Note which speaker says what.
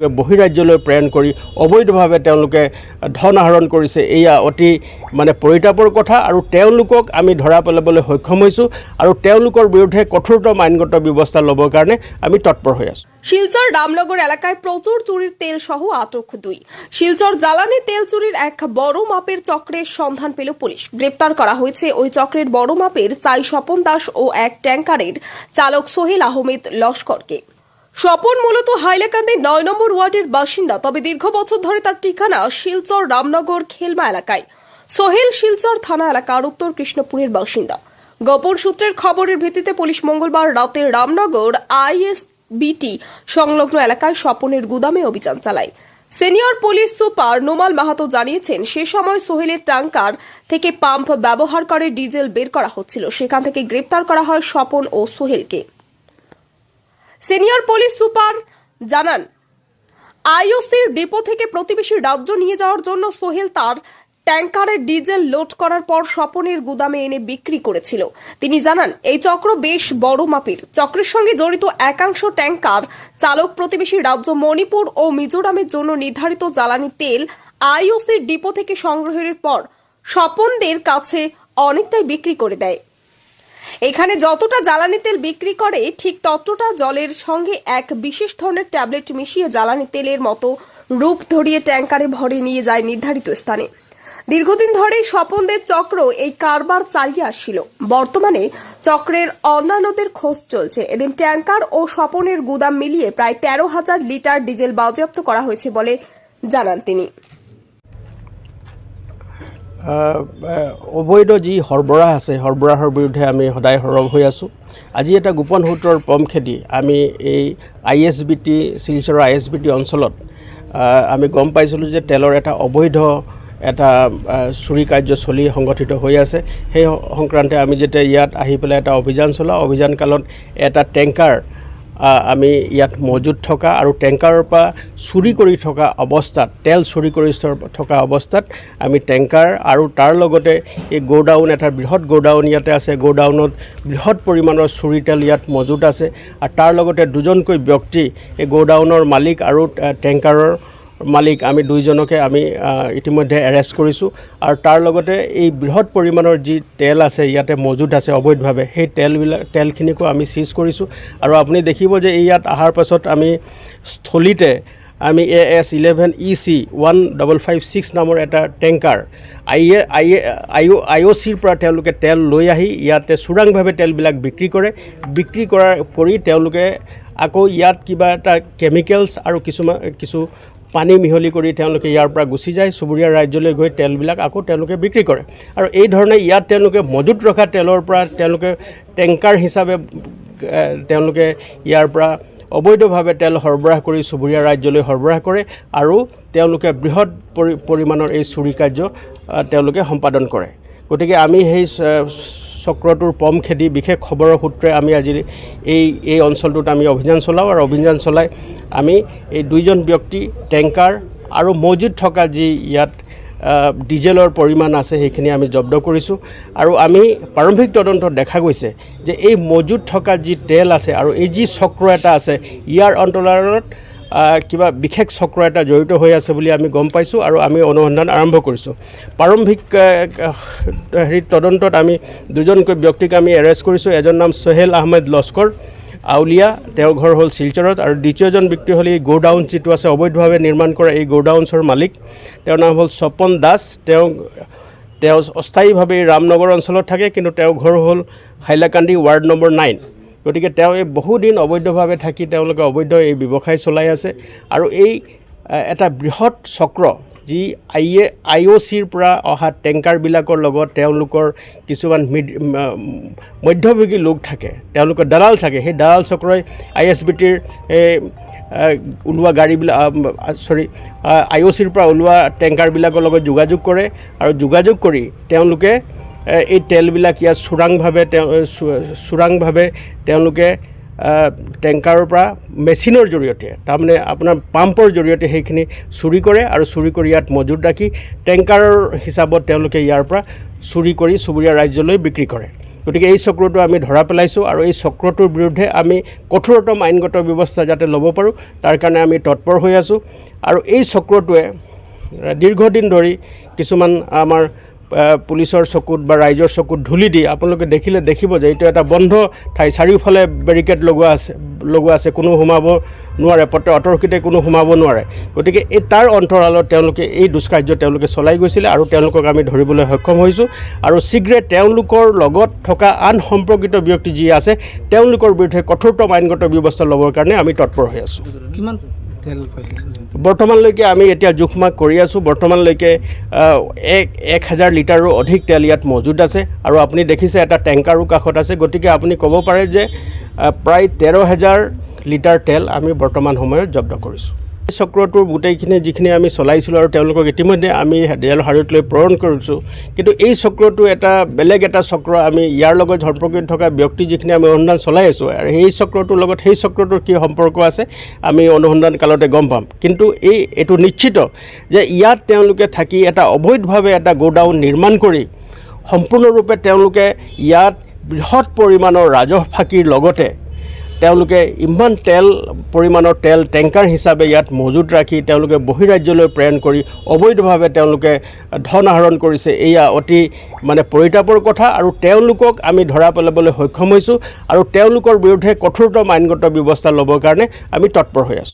Speaker 1: বহিৰাজ্যলৈ প্ৰেৰণ কৰি অবৈধভাৱে তেওঁলোকে ধন আহৰণ কৰিছে, এয়া অতি মানে পৰিতাপৰ কথা আৰু তেওঁলোকক আমি ধৰা পেলাবলৈ সক্ষম হৈছোঁ আৰু তেওঁলোকৰ বিৰুদ্ধে আইনগত ব্যৱস্থা ল'বৰ কাৰণে আমি তৎপৰ হৈ আছোঁ।
Speaker 2: শিলচর রামনগর এলাকায় প্রচুর চুরির তেল সহ আটক দুই। শিলচর জ্বালানি তেল চুরির এক বড় মাপের চক্রের সন্ধান পেল পুলিশ। গ্রেপ্তার করা হয়েছে ওই চক্রের বড় মাপের চাই স্বপন দাস ও এক ট্যাঙ্কারের চালক সোহেল আহমেদ লস্করকে। স্বপন মূলত হাইলাকান্দি নয় নম্বর ওয়ার্ডের বাসিন্দা, তবে দীর্ঘ বছর ধরে তার ঠিকানা শিলচর রামনগর খেলমা এলাকায়। সোহেল শিলচর থানা এলাকার উত্তর কৃষ্ণপুরের বাসিন্দা। গোপন সূত্রের খবরের ভিত্তিতে পুলিশ মঙ্গলবার রাতে রামনগর আইএসবিটি সংলগ্ন এলাকায় স্বপনের গুদামে অভিযান চালায়। Senior police super Nomal Mahato জানিয়েছেন, সে সময় সোহেলের ট্যাঙ্কার থেকে পাম্প ব্যবহার করে ডিজেল বের করা হচ্ছিল। সেখান থেকে গ্রেপ্তার করা হয় স্বপন ও সোহেলকে। সিনিয়র পুলিশ সুপার জানান, আইওসির ডিপো থেকে প্রতিবেশী রাজ্য নিয়ে যাওয়ার জন্য সোহেল তার ট্যাঙ্কারে ডিজেল লোড করার পর স্বপনের গুদামে এনে বিক্রি করেছিল। তিনি জানান, এই চক্র বেশ বড় মাপের। চক্রের সঙ্গে জড়িত একাংশ ট্যাঙ্কার চালক প্রতিবেশী রাজ্য মণিপুর ও মিজোরামের জন্য নির্ধারিত জ্বালানি তেল আইওসির ডিপো থেকে সংগ্রহের পর স্বপনদের কাছে অনেকটাই বিক্রি করে দেয়। এখানে যতটা জ্বালানি তেল বিক্রি করে, ঠিক ততটা জলের সঙ্গে এক বিশেষ ধরনের ট্যাবলেট মিশিয়ে জ্বালানি তেলের মতো রূপ ধরিয়ে ট্যাঙ্কারে ভরে নিয়ে যায় নির্ধারিত স্থানে। দীর্ঘদিন ধরেই স্বপনদের চক্র এই কারবার চালিয়ে আসছিল। বর্তমানে চক্রের অন্যান্যদের খোঁজ চলছে। এদিন ট্যাঙ্কার ও স্বপনের গুদাম মিলিয়ে প্রায় তেরো হাজার লিটার ডিজেল বাজেয়াপ্ত করা হয়েছে বলে জানান তিনি।
Speaker 1: অবৈধ যি সৰবৰাহ আছে সৰবৰাহৰ বিৰুদ্ধে আমি সদায় সৰব হৈ আছোঁ। আজি এটা গোপন সূত্ৰৰ পম খেদি আমি এই আই এছ বি টি শিলচৰৰ আই এছ বি টি অঞ্চলত আমি গম পাইছিলোঁ যে তেলৰ এটা অবৈধ এটা চুৰি কাৰ্য চলি সংগঠিত হৈ আছে। সেই সংক্ৰান্তে আমি যেতিয়া ইয়াত আহি পেলাই এটা অভিযান চলাওঁ অভিযান কালত এটা টেংকাৰ আমি ইয়াত মজুত থকা আৰু টেংকাৰৰ পৰা চুৰি কৰি থকা অৱস্থাত, তেল চুৰি কৰি থকা অৱস্থাত আমি টেংকাৰ আৰু তাৰ লগতে এই গ'ডাউন, এটা বৃহৎ গ'ডাউন ইয়াতে আছে। গ'ডাউনত বৃহৎ পৰিমাণৰ চুৰি তেল ইয়াত মজুত আছে। আৰু তাৰ লগতে দুজনকৈ ব্যক্তি এই গ'ডাউনৰ মালিক আৰু টেংকাৰৰ মালিক, আমি দুইজনকে আমি ইতিমধ্যে এৰেষ্ট কৰিছোঁ। আৰু তাৰ লগতে এই বৃহৎ পৰিমাণৰ যি তেল আছে, ইয়াতে মজুত আছে অবৈধভাৱে, সেই তেলবিলাক, তেলখিনিকো আমি চিজ কৰিছোঁ। আৰু আপুনি দেখিব যে ইয়াত অহাৰ পাছত আমি স্থলীতে, আমি A S eleven E C one double five six নামৰ এটা tanker, I A I A, I I O' চিৰ পৰা তেওঁলোকে তেল লৈ আহি ইয়াতে চোৰাংভাৱে তেলবিলাক বিক্ৰী কৰে। বিক্ৰী কৰাৰ কৰি তেওঁলোকে আকৌ ইয়াত কিবা এটা কেমিকেলছ আৰু কিছুমান কিছু পানী মিহলি কৰি তেওঁলোকে ইয়াৰ পৰা গুচি যায়, চুবুৰীয়া ৰাজ্যলৈ গৈ তেলবিলাক আকৌ তেওঁলোকে বিক্ৰী কৰে। আৰু এই ধৰণে ইয়াত তেওঁলোকে মজুত ৰখা তেলৰ পৰা তেওঁলোকে টেংকাৰ হিচাপে তেওঁলোকে ইয়াৰ পৰা অবৈধভাৱে তেল সৰবৰাহ কৰি চুবুৰীয়া ৰাজ্যলৈ সৰবৰাহ কৰে আৰু তেওঁলোকে বৃহৎ পৰি, পৰিমাণৰ এই চুৰি কাৰ্য তেওঁলোকে সম্পাদন কৰে। গতিকে আমি সেই চক্ৰটোৰ পম খেদি বিশেষ খবৰৰ সূত্ৰে আমি আজি এই এই অঞ্চলটোত আমি অভিযান চলাওঁ আৰু অভিযান চলাই আমি এই দুইজন ব্যক্তি টেংকাৰ আৰু মজুত থকা যি ইয়াত ডিজেলৰ পৰিমাণ আছে সেইখিনি আমি জব্দ কৰিছোঁ। আৰু আমি প্ৰাৰম্ভিক তদন্তত দেখা গৈছে যে এই মজুত থকা যি তেল আছে আৰু এই যি চক্ৰ এটা আছে, ইয়াৰ অন্তৰালত কিবা বিশেষ চক্ৰ এটা জড়িত হৈ আছে বুলি আমি গম পাইছোঁ আৰু আমি অনুসন্ধান আৰম্ভ কৰিছোঁ। প্ৰাৰম্ভিক হেৰি তদন্তত আমি দুজনকৈ ব্যক্তিক আমি এৰেষ্ট কৰিছোঁ, এজন নাম সোহেল আহমেদ লস্কৰ। আউলিয়া, তেওঁৰ ঘৰ হ'ল শিলচৰত আৰু দ্বিতীয়জন ব্যক্তি হ'ল এই গ'ডাউন যিটো আছে, অবৈধভাৱে নিৰ্মাণ কৰা এই গ'ডাউনছৰ মালিক। তেওঁৰ নাম হ'ল স্বপন দাস। তেওঁ তেওঁ অস্থায়ীভাৱে ৰামনগৰ অঞ্চলত থাকে, কিন্তু তেওঁৰ ঘৰ হ'ল হাইলাকান্দি ৱাৰ্ড নম্বৰ নাইন। গতিকে তেওঁ এই বহুদিন অবৈধভাৱে থাকি তেওঁলোকে অবৈধ এই ব্যৱসায় চলাই আছে। আৰু এই এটা বৃহৎ চক্ৰ যি আই এ আই অ' চিৰ পৰা অহা টেংকাৰবিলাকৰ লগত তেওঁলোকৰ কিছুমান মিড মধ্যভোগী লোক থাকে, তেওঁলোকৰ দালাল থাকে, সেই দালাল চক্ৰই আই এছ বি টিৰ এই ওলোৱা গাড়ীবিলাক চৰি আই অ' চিৰ পৰা ওলোৱা টেংকাৰবিলাকৰ লগত যোগাযোগ কৰে আৰু যোগাযোগ কৰি তেওঁলোকে এই তেলবিলাক ইয়াত চোৰাংভাৱে তেওঁ চোৰাংভাৱে তেওঁলোকে টেংকাৰৰ পৰা মেচিনৰ জৰিয়তে, তাৰমানে আপোনাৰ পাম্পৰ জৰিয়তে সেইখিনি চুৰি কৰে আৰু চুৰি কৰি ইয়াত মজুত ৰাখি টেংকাৰৰ হিচাপত তেওঁলোকে ইয়াৰ পৰা চুৰি কৰি চুবুৰীয়া ৰাজ্যলৈ বিক্ৰী কৰে। গতিকে এই চক্ৰটো আমি ধৰা পেলাইছোঁ আৰু এই চক্ৰটোৰ বিৰুদ্ধে আমি কঠোৰতম আইনগত ব্যৱস্থা যাতে ল'ব পাৰোঁ, তাৰ কাৰণে আমি তৎপৰ হৈ আছোঁ। আৰু এই চক্ৰটোৱে দীৰ্ঘদিন ধৰি কিছুমান আমাৰ পুলিচৰ চকুত বা ৰাইজৰ চকুত ধূলি দি আপোনালোকে দেখিলে দেখিব যে এইটো এটা বন্ধ ঠাই। চাৰিওফালে বেৰিকেড লগোৱা আছে লগোৱা আছে, কোনো সোমাব নোৱাৰে পত্ৰ অতৰ্কিতে কোনো সোমাব নোৱাৰে। গতিকে এই তাৰ অন্তৰালত তেওঁলোকে এই দুষ্কাৰ্য তেওঁলোকে চলাই গৈছিলে আৰু তেওঁলোকক আমি ধৰিবলৈ সক্ষম হৈছোঁ। আৰু শীঘ্ৰে তেওঁলোকৰ লগত থকা আন সম্পৰ্কিত ব্যক্তি যি আছে, তেওঁলোকৰ বিৰুদ্ধে কঠোৰতম আইনগত ব্যৱস্থা ল'বৰ কাৰণে আমি তৎপৰ হৈ আছোঁ।
Speaker 3: কিমান
Speaker 1: বৰ্তমানলৈকে আমি এতিয়া জোখমাখ কৰি আছোঁ। বৰ্তমানলৈকে এক এক হাজাৰ লিটাৰো অধিক তেল ইয়াত মজুত আছে। আৰু আপুনি দেখিছে এটা টেংকাৰো কাষত আছে। গতিকে আপুনি ক'ব পাৰে যে প্ৰায় তেৰ হেজাৰ লিটাৰ তেল আমি বৰ্তমান সময়ত জব্দ কৰিছোঁ। চক্ৰটোৰ গোটেইখিনি যিখিনি আমি চলাইছিলোঁ আৰু তেওঁলোকক ইতিমধ্যে আমি ৰেল হাৰতিলৈ প্ৰেৰণ কৰিছোঁ। কিন্তু এই চক্ৰটো এটা বেলেগ এটা চক্ৰ। আমি ইয়াৰ লগত সম্পৰ্কিত থকা ব্যক্তি যিখিনি আমি অনুসন্ধান চলাই আছোঁ, আৰু সেই চক্ৰটোৰ লগত সেই চক্ৰটোৰ কি সম্পৰ্ক আছে, আমি অনুসন্ধান কালতে গম পাম। কিন্তু এই, এইটো নিশ্চিত যে ইয়াত তেওঁলোকে থাকি এটা অবৈধভাৱে এটা গোডাউন নিৰ্মাণ কৰি সম্পূৰ্ণৰূপে তেওঁলোকে ইয়াত বৃহৎ পৰিমাণৰ ৰাজহ ফাঁকিৰ লগতে তেওঁলোকে ইমান তেল, পৰিমাণৰ তেল টেংকাৰ হিচাপে ইয়াত মজুত ৰাখি তেওঁলোকে বহিৰাজ্যলৈ প্ৰেৰণ কৰি অবৈধভাৱে তেওঁলোকে ধন আহৰণ কৰিছে। এয়া অতি মানে পৰিতাপৰ কথা আৰু তেওঁলোকক আমি ধৰা পেলাবলৈ সক্ষম হৈছোঁ আৰু তেওঁলোকৰ বিৰুদ্ধে কঠোৰতম আইনগত ব্যৱস্থা ল'বৰ কাৰণে আমি তৎপৰ হৈ আছোঁ।